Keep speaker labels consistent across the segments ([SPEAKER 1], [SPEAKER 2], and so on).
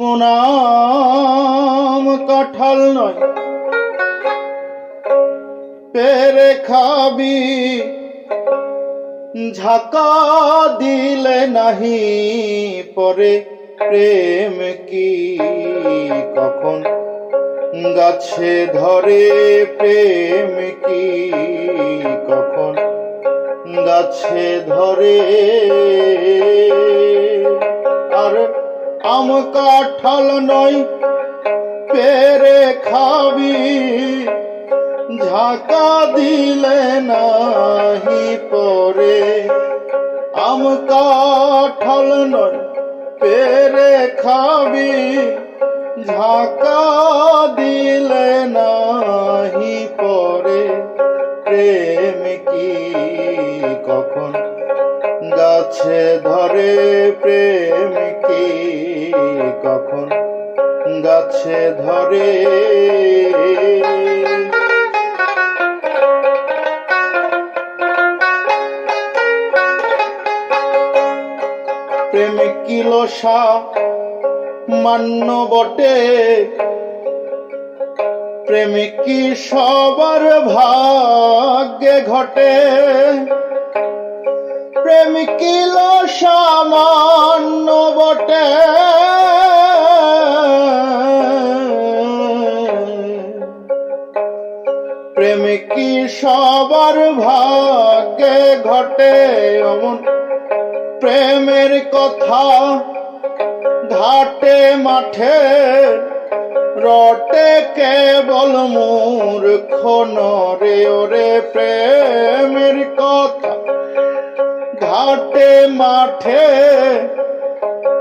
[SPEAKER 1] নাম কাঁঠাল নয়। পেরে খাবি, ঝাঁকা দিলে নাহি পরে প্রেম কি কখন? গাছে ধরে প্রেম কি কখন? গাছে ধরে আম কাঁঠাল নয়, পেরে খাবি। ঝাঁকা দিলে নাহি পরে। আম কাঁঠাল নয়, পেরে খাবি। ঝাঁকা দিলে নাহি পরে। প্রেম গাছে ধরে প্রেম কি কখন? গাছে ধরে। প্রেম কিলসা মান্য বটে। প্রেম কি সবার ভাগ্যে ঘটে? প্রেম কিল সামান্য বটে। প্রেম কি সবার ভাগ্যে ঘটে অমন? প্রেমের কথা ঘাটে মাঠে, রটে কেবল মূর্খ নরে ওরে প্রেমের কথা। ঘাটে মাঠে,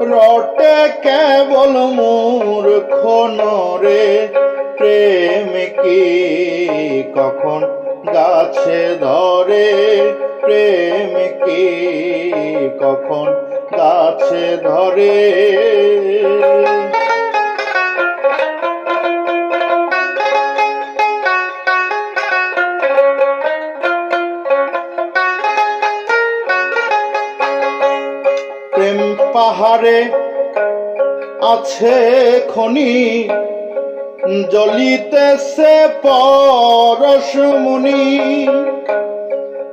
[SPEAKER 1] রটে কেবল মূর্খ নরে প্রেম কি কখন গাছে ধরে? প্রেম কি কখন গাছে ধরে? পাহাড়ে আছে খনি জ্বলিতেছে পরশমণি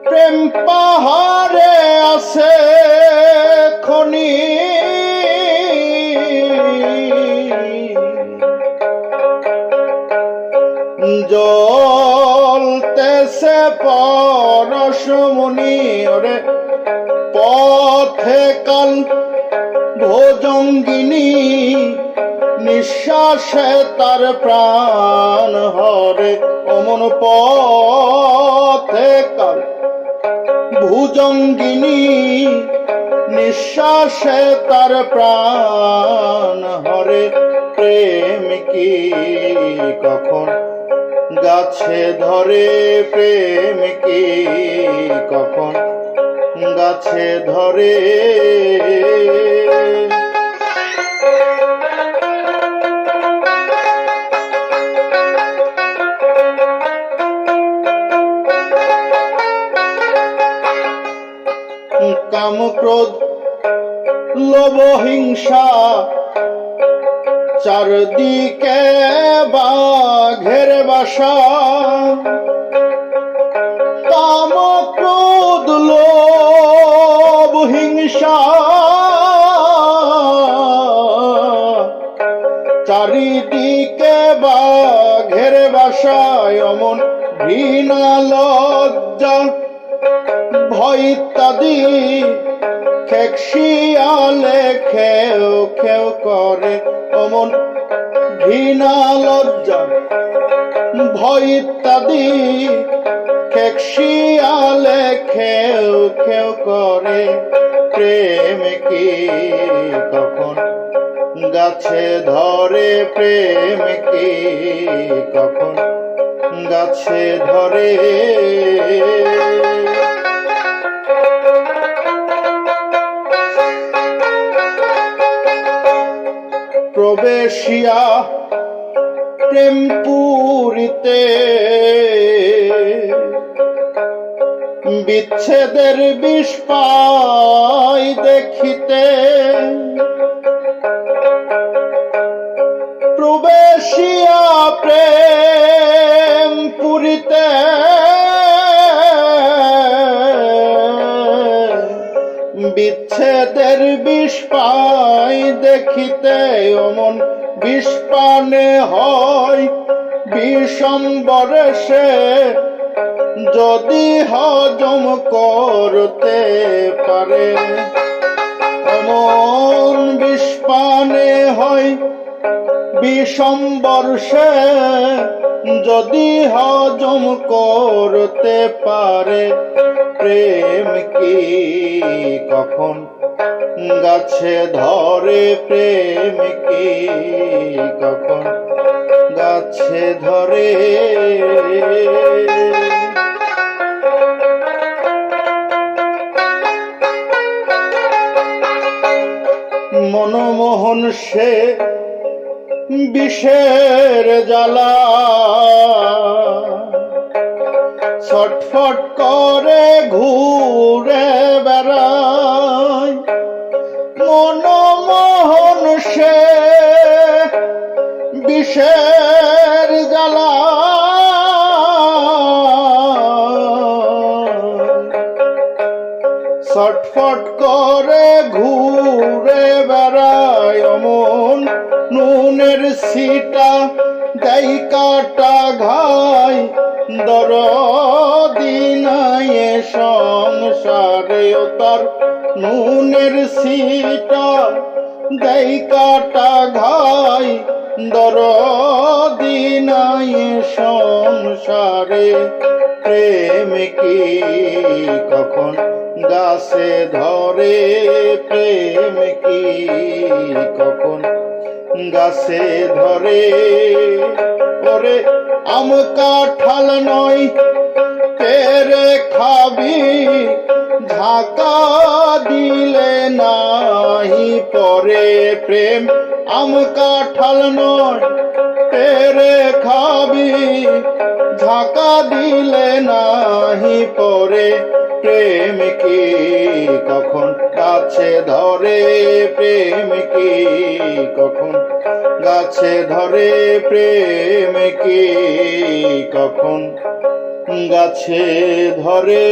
[SPEAKER 1] প্রেম পাহাড়ে আছে খনি। জলতেছে পরশমণি ওরে পথে কাল ভোজঙ্গিনী নিঃশ্বাসে তার প্রাণ হরে, অমন পথে কাল। ভুজঙ্গিনী, নিঃশ্বাসে তার প্রাণ হরে, প্রেম কি কখন? গাছে ধরে প্রেম কি কখন? গাছে ধরে। কাম ক্রোধ লোভ হিংসা চারদিকে বাঘের বাসা। চারিদিকে বাঘের বাসায় অমন ঘৃণা, লজ্জা, ভয় ইত্যাদি। খেকশিয়ালে খেও খেও করে অমন ঘৃণা, লজ্জা, ভয় ইত্যাদি। খেকশিয়ালে খেও খেও করে প্রেম কি কখন গাছে ধরে প্রেম কি কখন গাছে ধরে? প্রবেশিয়া প্রেম পুরিতে বিচ্ছেদের বিষ পাই দেখিতে। প্রবেশিয়া প্রেম পুরিতে। বিচ্ছেদের বিষ পাই দেখিতে। অমন বিষ পানে হয় বিষম্বরে সে যদি হজম করতে পারে অমন বিষপানে হয় বিষম্বর সে যদি হজম করতে পারে, প্রেম কি কখন গাছে ধরে, প্রেম কি কখন গাছে ধরে? বিষের জ্বালা। ছটফট করে ঘুরে বেড়ায় মনমোহন সে বিষের জ্বালা। ছটফট করে ঘুরে বেড়ায় নুনের সিটা দেই কাটা ঘাই দর দিনায় সংসারে তার নুনের সিটা দেই কাটা ঘাই দর দিনায় সংসারে। প্রেম কি কখন গাছে ধরে, প্রেম কি কখন গাছে ধরে। ওরে, আম কাঠাল নয় পেরে খাবি ঢাকা দিলে নাহি পরে প্রেম। আম কাঠাল নয় পেরে খাবি, ঝাঁকা দিলে নাহি পরে। প্রেম কি কখন গাছে ধরে প্রেম কি কখন গাছে ধরে প্রেম কি কখন গাছে ধরে